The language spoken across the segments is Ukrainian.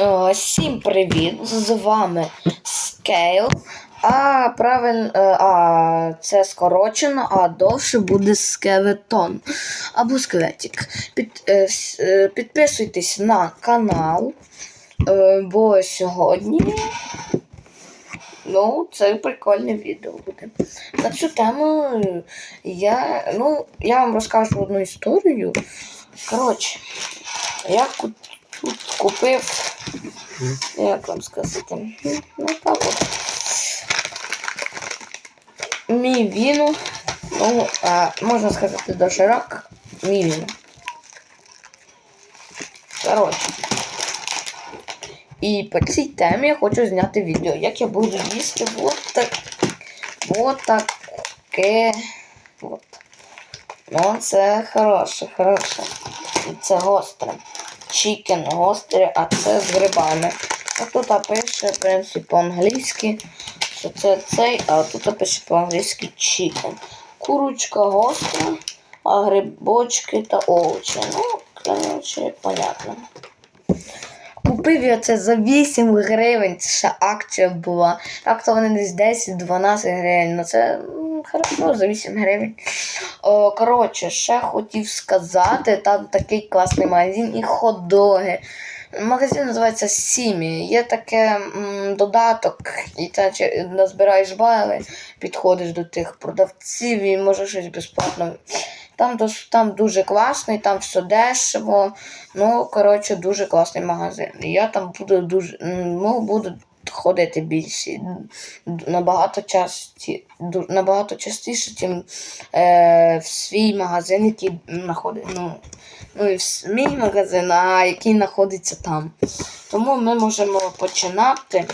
Е, Всім привіт! З вами Scale. А правильно, е, а це скорочено, а довше буде скелетон або скелетик. Під, е, підписуйтесь на канал, бо сьогодні ну, це прикольне відео буде. На цю тему я, ну, я вам розкажу одну історію. Коротше, я тут купив як вам сказати? Ну так от. Мій віну. Ну, а, можна сказати, доширак. Мій віну. Коротше. І по цій темі я хочу зняти відео, як я буду їсти вот так. Вот таке. От. Ну, це хороше, хороше. І це гостре. Чікен гострий, а це з грибами. А тут пише, в принципі, по-англійськи, що це цей, а тут пише по-англійськи чікен. Курочка гостра, а грибочки та овочі. Ну, коротше, понятно. Купив я це за 8 гривень, це ще акція була. Так то вони десь 10-12 гривень. Ну це хорошо за 8 гривень. О, коротше, ще хотів сказати, там такий класний магазин і ходоги. Магазин називається Сімі. Є таке м, додаток, і ти назбираєш бали, підходиш до тих продавців і можеш щось безплатно. Там, там дуже класний, там все дешево. Ну, коротше, дуже класний магазин. Я там буду дуже ну, буду ходити більше. Набагато часті, набагато частіше, чим е, в свій магазин, який знаходить. Ну, ну і в мій магазин, а який знаходиться там. Тому ми можемо починати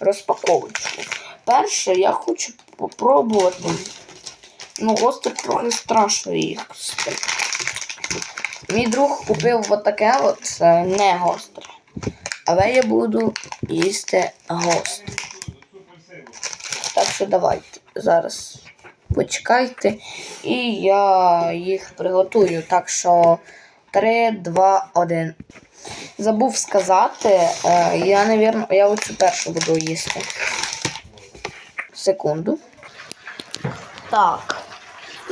розпаковочку. Перше, я хочу попробувати. Ну, гостро трохи страшно їх. Мій друг купив отаке от е, не гостре. Але я буду їсти гостре. Так що давайте зараз почекайте. І я їх приготую. Так що 3, 2, 1. Забув сказати, е, я, навірно, я оцю першу буду їсти. Секунду. Так.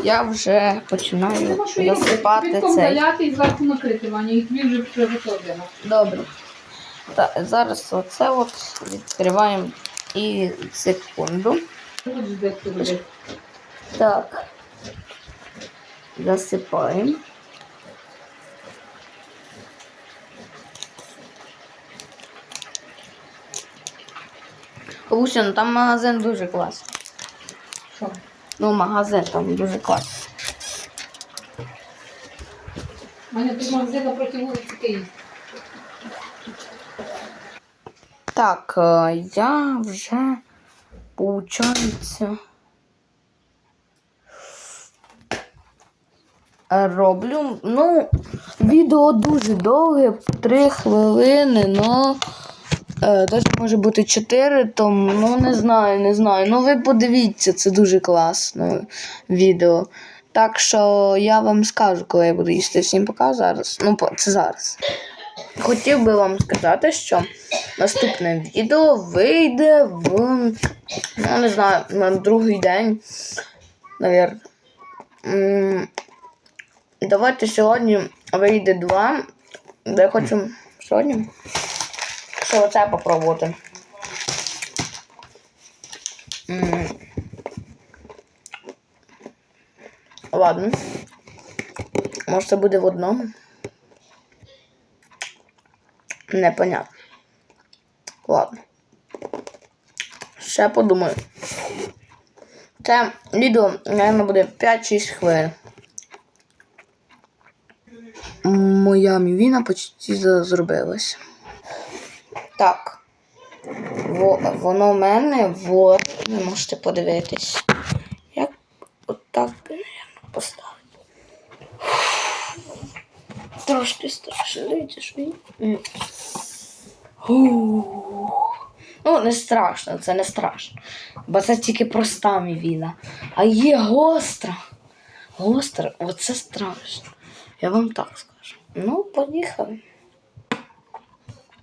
Я вже починаю засипати Квітком цей. заляти і зверху накрити, Ваня, і тобі вже приготовлено. Добре. Так, зараз оце от відкриваємо і секунду. Так. Засипаємо. Бабуся, ну там магазин дуже класний. Що? Ну, магазин там дуже класний. Ваня, тут магазин напроти вулиці Київ. Так, е, я вже, получається, роблю. Ну, відео дуже довге, 3 хвилини, но е, навіть може бути 4, то ну не знаю, не знаю. Ну ви подивіться, це дуже класно відео. Так що я вам скажу, коли я буду їсти. Всім пока зараз. Ну, це зараз. Хотів би вам сказати, що наступне відео вийде в, ну не знаю, на другий день, навірно. Давайте сьогодні вийде два. Де я хочу сьогодні. Що оце попробувати. Ладно. Може це буде в одному. Непонятно. Ладно. Ще подумаю. Це відео, мабуть, буде 5-6 хвилин. Моя мівіна почти зробилась. Так. Во, воно в мене, вот, ви можете подивитись. Як отак би, наверно, поставити. Трошки страшно, видиш він. Ну, не страшно, це не страшно. Бо це тільки проста війна. А є гостра. Гостра, оце страшно. Я вам так скажу. Ну, поїхали.